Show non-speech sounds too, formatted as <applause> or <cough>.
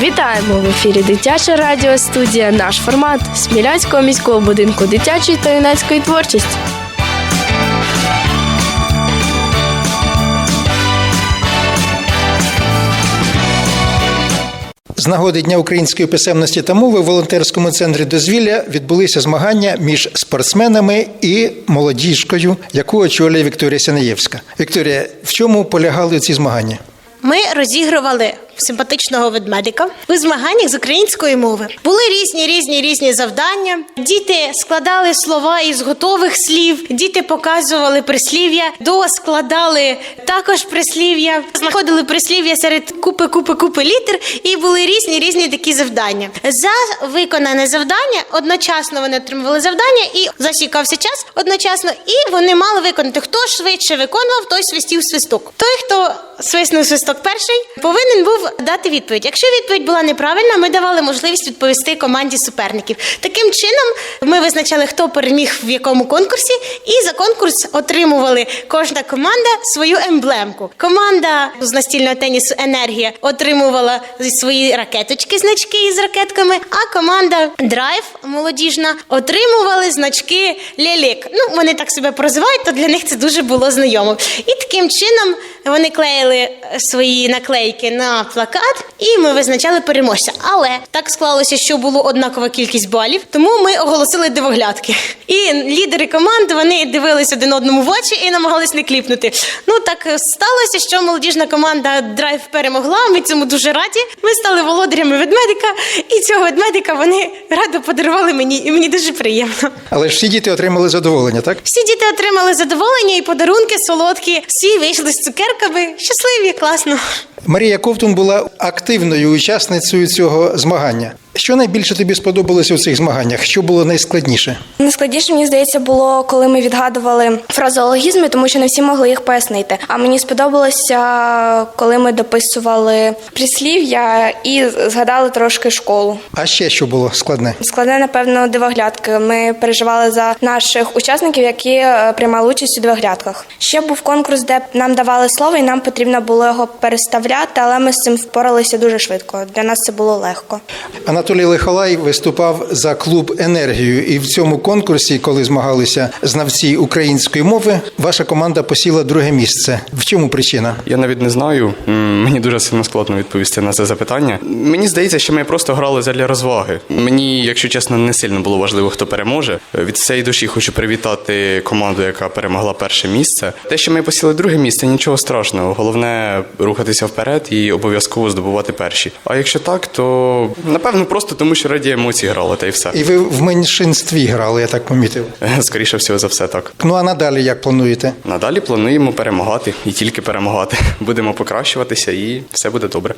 Вітаємо в ефірі Дитяча радіостудія. Наш формат Смілянського міського будинку дитячої та юнацької творчості. З нагоди Дня української писемності та мови в волонтерському центрі дозвілля відбулися змагання між спортсменами і молодіжкою, яку очолює Вікторія Сянаєвська. Вікторія, в чому полягали ці змагання? Ми розігрували симпатичного ведмедика у змаганнях з української мови. Були різні, різні, різні завдання. Діти складали слова із готових слів. Діти показували прислів'я, доскладали також прислів'я, знаходили прислів'я серед купи, купи, купи літер, і були різні, різні такі завдання. За виконане завдання одночасно вони отримували завдання і засікався час одночасно, і вони мали виконати. Хто швидше виконував, той свистів свисток. Той, хто свиснув свисток перший, повинен був дати відповідь. Якщо відповідь була неправильна, ми давали можливість відповісти команді суперників. Таким чином ми визначали, хто переміг в якому конкурсі, і за конкурс отримували кожна команда свою емблемку. Команда з настільного тенісу Енергія отримувала свої ракеточки, значки із ракетками. А команда Драйв молодіжна отримували значки Лелік. Ну вони так себе прозивають, то для них це дуже було знайомо. І таким чином вони клеїли свої наклейки на плакат, і ми визначали переможця. Але так склалося, що було однакова кількість балів, тому ми оголосили дивоглядки. І лідери команд вони дивились один одному в очі і намагались не кліпнути. Ну так сталося, що молодіжна команда Драйв перемогла. Ми цьому дуже раді. Ми стали володарями ведмедика, і цього ведмедика вони радо подарували мені, і мені дуже приємно. Але ж всі діти отримали задоволення, так? Всі діти отримали задоволення і подарунки солодкі. Всі вийшли з цукерками. Щасливі, класно. Марія Ковтун була активною учасницею цього змагання. Що найбільше тобі сподобалося у цих змаганнях? Що було найскладніше? Найскладніше, мені здається, було, коли ми відгадували фразеологізми, тому що не всі могли їх пояснити. А мені сподобалося, коли ми дописували прислів'я і згадали трошки школу. А ще що було складне? Складне, напевно, дивоглядки. Ми переживали за наших учасників, які е, приймали участь у дивоглядках. Ще був конкурс, де нам давали слово, і нам потрібно було його переставляти, але ми з цим впоралися дуже швидко. Для нас це було легко. Анатолій Лихолай виступав за клуб енергію, і в цьому конкурсі, коли змагалися знавці української мови, ваша команда посіла друге місце. В чому причина? Я навіть не знаю. Мені дуже сильно складно відповісти на це запитання. Мені здається, що ми просто грали для розваги. Мені, якщо чесно, не сильно було важливо, хто переможе. Від всієї душі хочу привітати команду, яка перемогла перше місце. Те, що ми посіли друге місце, нічого страшного. Головне рухатися вперед і обов'язково здобувати перші. А якщо так, то напевно просто тому, що раді емоцій грали, та й все. І ви в меншинстві грали, я так помітив. Скоріше всього за все, так. Ну а надалі як плануєте? Надалі плануємо перемагати і тільки перемагати. <laughs> Будемо покращуватися, і все буде добре.